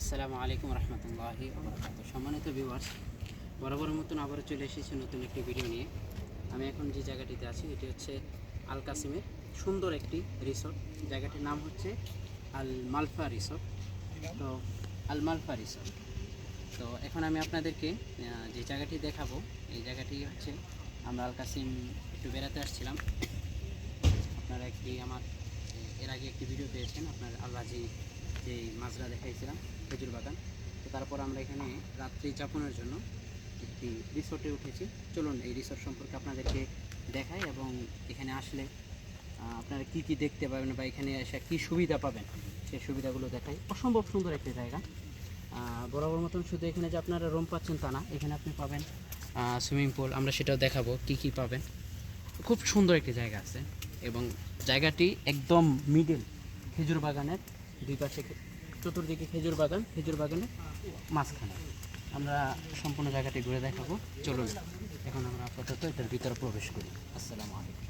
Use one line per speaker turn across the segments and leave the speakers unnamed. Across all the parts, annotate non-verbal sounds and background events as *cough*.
আসসালামু আলাইকুম রহমতুল্লাহি সম্মানিত ভিউয়ার্স বরাবর মতন আবারও চলে এসেছি নতুন একটি ভিডিও নিয়ে। আমি এখন যে জায়গাটিতে আছি, এটি হচ্ছে আল কাসিমের সুন্দর একটি রিসোর্ট জায়গাটির নাম হচ্ছে আল মালফা রিসোর্ট তো আল মালফা রিসোর্ট তো এখন আমি আপনাদেরকে যে জায়গাটি দেখাবো, এই জায়গাটি হচ্ছে আমরা আল কাসিম একটু বেড়াতে আসছিলাম। আপনারা একটি আমার, এর আগে একটি ভিডিও পেয়েছেন, আপনার আল্লাজি যে মাজরা দেখাইছিলাম। খেজুর বাগান। তো তারপর আমরা এখানে রাত্রি যাপনের জন্য একটি রিসোর্টে উঠেছি। চলুন এই রিসোর্ট সম্পর্কে আপনাদেরকে দেখাই এবং এখানে আসলে আপনারা কি কি দেখতে পাবেন বা এখানে এসে কী সুবিধা পাবেন, সেই সুবিধাগুলো দেখাই। অসম্ভব সুন্দর একটি জায়গা। বরাবর মতন শুধু এখানে যে আপনারা রুম পাচ্ছেন তা না, এখানে আপনি পাবেন সুইমিং পুল। আমরা সেটাও দেখাবো কি কি পাবেন। খুব সুন্দর একটি জায়গা আছে এবং জায়গাটি একদম মিডিল খেজুর বাগানের দুই পাশে চতুর্দিকে খেজুর বাগান, খেজুর বাগানে মাঝখানে। আমরা সম্পূর্ণ জায়গাটি ঘুরে দেখাবো। চলুন, এখন আমরা আপাতত এটার ভিতরে প্রবেশ করি। আসসালামু আলাইকুম।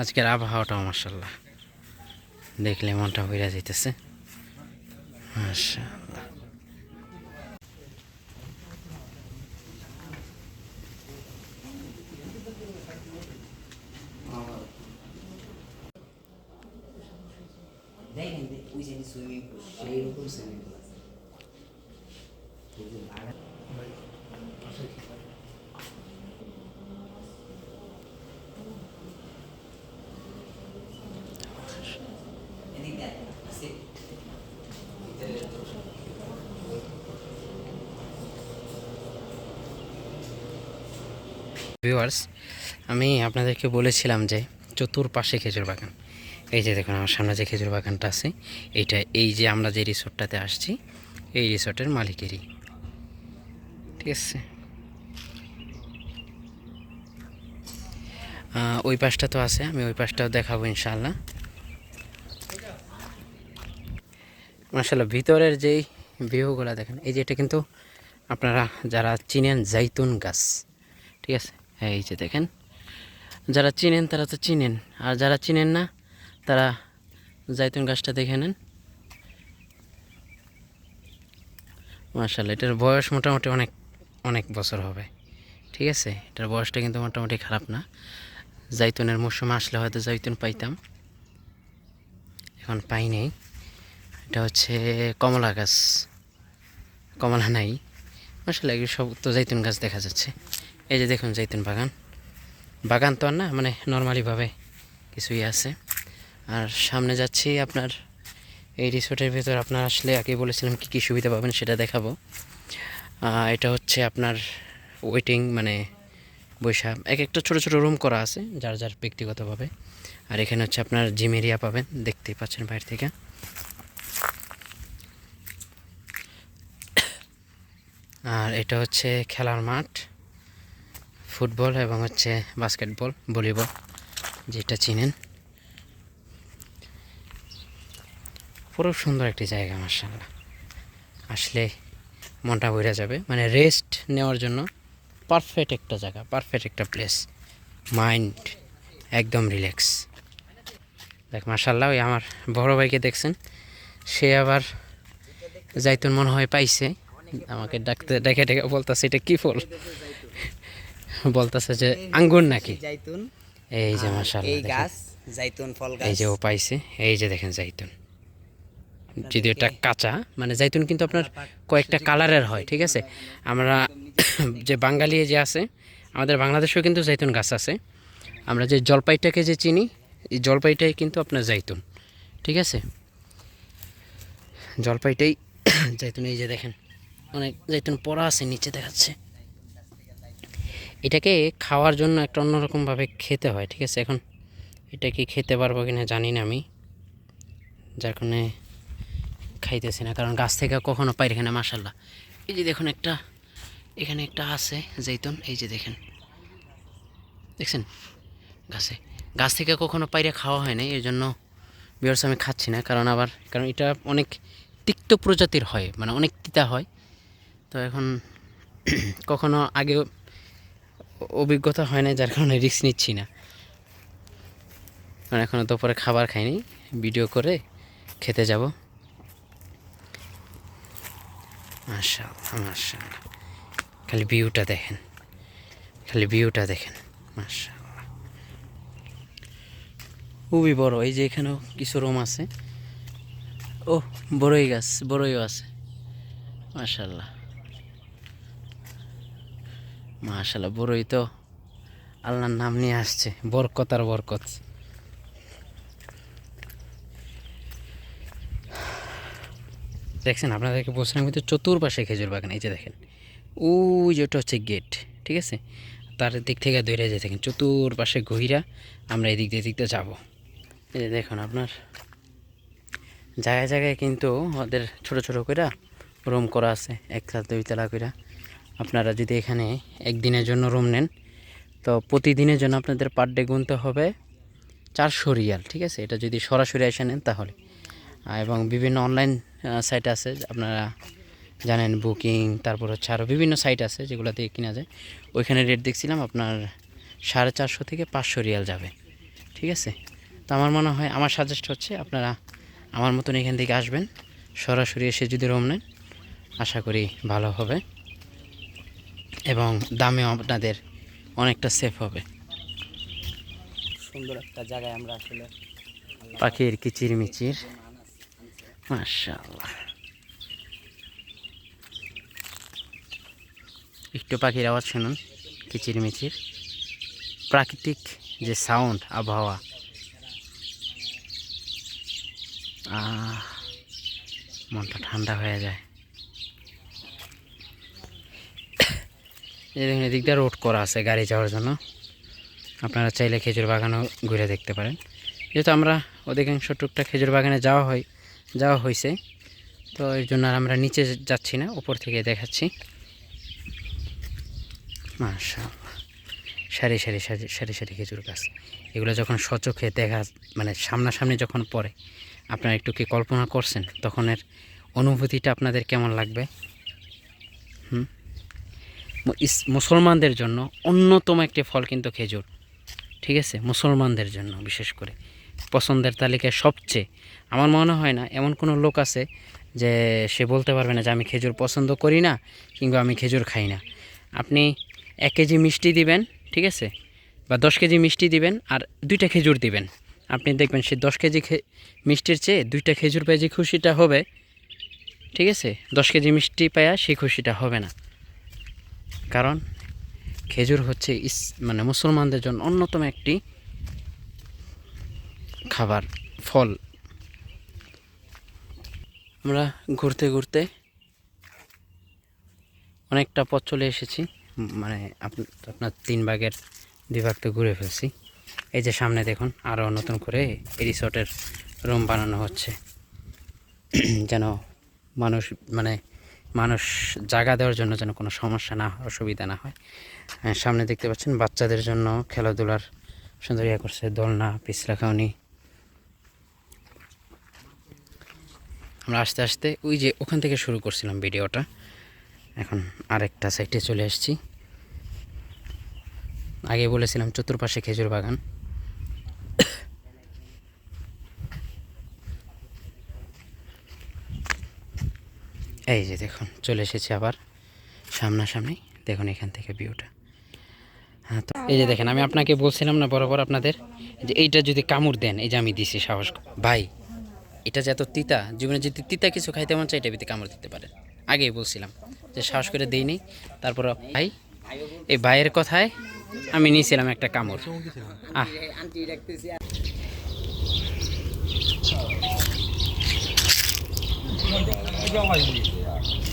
আজকের আবহাওয়াটাও মার্শাল্লাহ দেখলে মনটা হইরা যেতেছে মাশাআল্লাহ
দেখেন যে ওই যে সুইমিং পুল সেই রকম সুইমিং পুল আছে ওই যে বাগান এদিক দেখ, আছে। ভিতরে
ভিউয়ার্স আমি আপনাদেরকে বলেছিলাম যে চতুর্পাশে খেজুর বাগান। এই যে দেখুন, আমার সামনে যে খেজুর বাগানটা আছে, এইটা এই যে আমরা যে রিসোর্টটাতে আসছি, এই রিসোর্টের মালিকেরই। ঠিক আছে? ওই পাশটা তো আছে, আমি ওই পাশটাও দেখাবো ইনশাল্লাহ মাসাল্লাহ ভিতরের যেই ভিউগুলো দেখেন, এই যে এটা কিন্তু আপনারা যারা চিনেন জাইতুন গাছ, ঠিক আছে? এই যে দেখেন, যারা চিনেন তারা তো চিনেন, আর যারা চিনেন না, তারা জাইতুন গাছটা দেখে নেন। মার্শাল্লাহ এটার বয়স মোটামুটি অনেক অনেক বছর হবে, ঠিক আছে? এটার বয়সটা কিন্তু মোটামুটি খারাপ না। জাইতুনের মৌসুম আসলে হয়তো জাইতুন পাইতাম, এখন পাই নেই। এটা হচ্ছে কমলা গাছ, কমলা নাই। এগুলো সব তো জাইতুন গাছ দেখা যাচ্ছে। এই যে দেখুন জাইতুন বাগান। বাগান তো আর না মানে নর্মালিভাবে কিছুই আছে। আর সামনে যাচ্ছি আপনার, এই রিসোর্টের ভেতর আপনার আসলে আগে বলেছিলাম কী কী সুবিধা পাবেন সেটা দেখাবো। এটা হচ্ছে আপনার ওয়েটিং মানে বৈশা এক একটা ছোটো ছোটো রুম করা আছে, যার যার ব্যক্তিগতভাবে। আর এখানে হচ্ছে আপনার জিম এরিয়া পাবেন, দেখতেই পাচ্ছেন বাইরে থেকে। আর এটা হচ্ছে খেলার মাঠ। ফুটবল এবং হচ্ছে বাস্কেটবল, ভলিবল যেটা চিনেন। পুরো সুন্দর একটি জায়গা মার্শাল্লাহ আসলে মনটা বইরা যাবে। মানে রেস্ট নেওয়ার জন্য পারফেক্ট একটা জায়গা পারফেক্ট একটা প্লেস মাইন্ড একদম রিল্যাক্স দেখ মার্শাল্লাহ ওই আমার বড় ভাইকে দেখছেন, সে আবার যাইতুন মনে হয় পাইছে। আমাকে ডাকতে, ডেকে ডেকে বলতেছে, এটা কী ফল বলতেছে যে আঙ্গুর নাকি?
জাইতুন
এই যে মাশাআল্লাহ
এই গাছ জাইতুন ফল গাছ
এই যে ও পাইছে এই যে দেখেন জাইতুন। যদি এটা কাঁচা মানে জাইতুন কিন্তু আপনার কয়েকটা কালারের হয় ঠিক আছে? আমরা *coughs* যে বাঙালি যে আছে আমাদের বাংলাদেশেও কিন্তু জাইতুন গাছ আছে। আমরা যে জলপাইটাকে যে চিনি এই জলপাইটাই কিন্তু আপনার জাইতুন ঠিক আছে? জলপাইটাই *coughs* জাইতুন এই যে দেখেন অনেক জাইতুন পড়া আছে নিচে দেখাচ্ছে। এটাকে খাওয়ার জন্য একটা অন্যরকমভাবে খেতে হয়, ঠিক আছে? এখন এটা কি খেতে পারব কিনা জানি না আমি। যার কারণে খাইতেছি না, কারণ গাছ থেকে কখনো পাই এখানে মাসাল্লাহ এই যে দেখুন একটা, এখানে একটা আছে, জৈতুন, এই যে দেখেন। দেখছেন? গাছে, গাছ থেকে কখনো পাইরে খাওয়া হয় না এর জন্য বিয়ার্স আমি খাচ্ছি না, কারণ আবার, কারণ এটা অনেক তিক্ত প্রজাতির হয় মানে অনেক তিতা হয়। তো এখন *clears throat* কখনো আগে অভিজ্ঞতা হয় না যার কারণে রিস্ক নিচ্ছি না। কারণ এখনও দুপুরে খাবার খাইনি ভিডিও করে খেতে যাব। মাশাআল্লাহ মাশাআল্লাহ। খালি ভিউটা দেখেন। খালি ভিউটা দেখেন। মাশাআল্লাহ। খুবই বড়, এই যে এখানেও কিছু রুম আছে। ও বড়ই গাছ, বড়ইও আছে। মাশাআল্লাহ। মাশাআল্লাহ, বড়ই তো। আল্লাহর নাম নিয়ে আসছে, বরকত আর বরকত। দেখছেন, আপনাদেরকে বলছিলাম কিন্তু চতুর্পাশে খেজুর বাগান, এই যে দেখেন। ওই যেটা হচ্ছে গেট ঠিক আছে? তার দিক থেকে দৌড়ে যেতে থাকেন চতুর্পাশে গহিরা আমরা এদিক দিয়ে দিক দিয়ে যাব। এই যে দেখুন আপনার, জায়গায় জায়গায় কিন্তু ওদের ছোট ছোট করে রুম করা আছে একতলা দুইতলা করে আপনারা যদি এখানে একদিনের জন্য রুম নেন, তো প্রতিদিনের জন্য আপনাদের পার ডে গুনতে হবে চারশো রিয়াল, ঠিক আছে? এটা যদি সরাসরি এসে নেন তাহলে। এবং বিভিন্ন অনলাইন সাইট আছে, আপনারা জানেন বুকিং তারপর হচ্ছে আরও বিভিন্ন সাইট আছে যেগুলো দিয়ে কেনা যায়। ওইখানে রেট দেখছিলাম আপনার সাড়ে চারশো থেকে পাঁচশো রিয়াল যাবে, ঠিক আছে? তো আমার মনে হয়, আমার সাজেস্ট হচ্ছে আপনারা আমার মতন এখান থেকে আসবেন, সরাসরি এসে যদি রুম নেন, আশা করি ভালো হবে। এবং দামেও আপনাদের অনেকটা সেফ হবে।
সুন্দর একটা জায়গায় আমরা আসলে
পাখির কিচির মিচির মাশাআল্লাহ। একটু পাখির আওয়াজ শুনুন কিচির মিচির প্রাকৃতিক যে সাউন্ড আবহাওয়া। মনটা ঠান্ডা হয়ে যায় এই দেখুন এদিক দিয়ে রোড করা আছে গাড়ি যাওয়ার জন্য। আপনারা চাইলে খেজুর বাগানও ঘুরে দেখতে পারেন। যেহেতু আমরা অধিকাংশ টুকটাক খেজুর বাগানে যাওয়া হয়, যাওয়া হয়েছে তো এর জন্য আর আমরা নিচে যাচ্ছি না, উপর থেকে দেখাচ্ছি। মাশাআল্লাহ। সারি সারি সারি সারি সারি খেজুর গাছ। এগুলো যখন সচোখে দেখা মানে সামনাসামনি যখন পড়ে, আপনারা একটু কি কল্পনা করছেন? তখন এর অনুভূতিটা আপনাদের কেমন লাগবে? হুম? মুসলমানদের জন্য অন্যতম একটি ফল কিন্তু খেজুর। ঠিক আছে? মুসলমানদের জন্য বিশেষ করে। পছন্দের তালিকায় সবচেয়ে, আমার মনে হয় না, এমন কোনো লোক আছে যে সে বলতে পারবে না যে আমি খেজুর পছন্দ করি না কিংবা আমি খেজুর খাই না। আপনি এক কেজি মিষ্টি দিবেন, ঠিক আছে? বা দশ কেজি মিষ্টি দিবেন আর দুইটা খেজুর দিবেন। আপনি দেখবেন সে দশ কেজি মিষ্টির চেয়ে দুইটা খেজুর পেয়ে যে খুশিটা হবে, ঠিক আছে? দশ কেজি মিষ্টি পায়া সেই খুশিটা হবে না। কারণ খেজুর হচ্ছে ইস মানে মুসলমানদের জন্য অন্যতম একটি খাবার, ফল। আমরা ঘুরতে ঘুরতে অনেকটা পথ চলে এসেছি মানে আপ- আপনার তিন ভাগের দুই তো ঘুরে ফেলছি। এই যে সামনে দেখুন, আরও নতুন করে এই রিসোর্টের রুম বানানো হচ্ছে। *clears throat* যেন মানুষ মানে মানুষ জায়গা দেওয়ার জন্য যেন কোনো সমস্যা না হয় অসুবিধা না হয়। সামনে দেখতে পাচ্ছেন বাচ্চাদের জন্য খেলাধুলার সুন্দর ইয়ে করছে, দোলনা পিছলা খাওনি আমরা আস্তে আস্তে ওই যে ওখান থেকে শুরু করছিলাম ভিডিওটা। এখন আরেকটা সাইডে চলে আসছি আগে বলেছিলাম চতুর্পাশে খেজুর বাগান। এই যে দেখুন, চলে এসেছি আবার সামনাসামনি। দেখুন এখান থেকে ভিউটা। হ্যাঁ তো এই যে দেখেন, আমি আপনাকে বলছিলাম না বরাবর আপনাদের যে এইটা যদি কামড় দেন, এই যে আমি দিছি সাহস ভাই, এটা যে এত তিতা, জীবনে যদি তিতা কিছু খাইতে মন চাই এটা ভিতরে কামড় দিতে পারে। আগেই বলছিলাম যে সাহস করে দেইনি। তারপর ভাই, এই ভাইয়ের কথায় আমি নিয়েছিলাম একটা কামড়। আহ।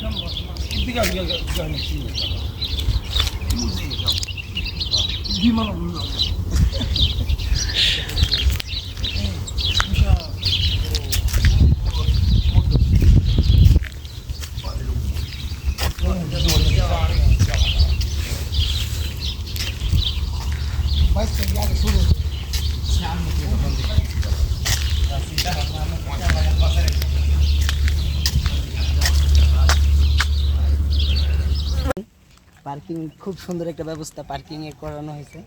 Tiga tiga tiga tiga ni sini. Ini dia. Di mana pun. Parking, খুব সুন্দর একটা ব্যবস্থা পার্কিং এ করানো হয়েছে।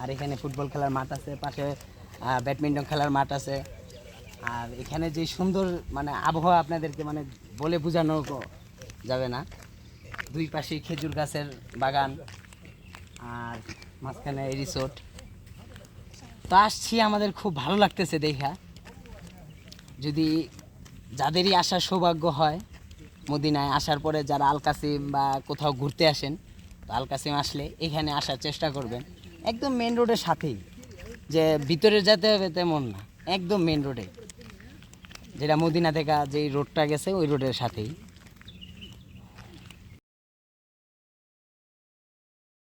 আর এখানে ফুটবল খেলার মাঠ আছে, পাশে ব্যাডমিন্টন খেলার মাঠ আছে। আর এখানে যে সুন্দর মানে আবহাওয়া আপনাদেরকে মানে বলে বোঝানো যাবে না। দুই পাশে খেজুর গাছের বাগান আর মাঝখানে রিসোর্ট। তো আসছি, আমাদের খুব ভালো লাগতেছে দেখা। যদি যাদেরই আসার সৌভাগ্য হয় মদিনায়, আসার পরে যারা আলকাসিম বা কোথাও ঘুরতে আসেন তো আলকাসিম আসলে এখানে আসার চেষ্টা করবেন। একদম মেন রোডের সাথেই। যে ভিতরে যেতে হবে তেমন না, একদম মেন রোডে যেটা মদিনা থেকে যেই রোডটা গেছে, ওই রোডের সাথেই।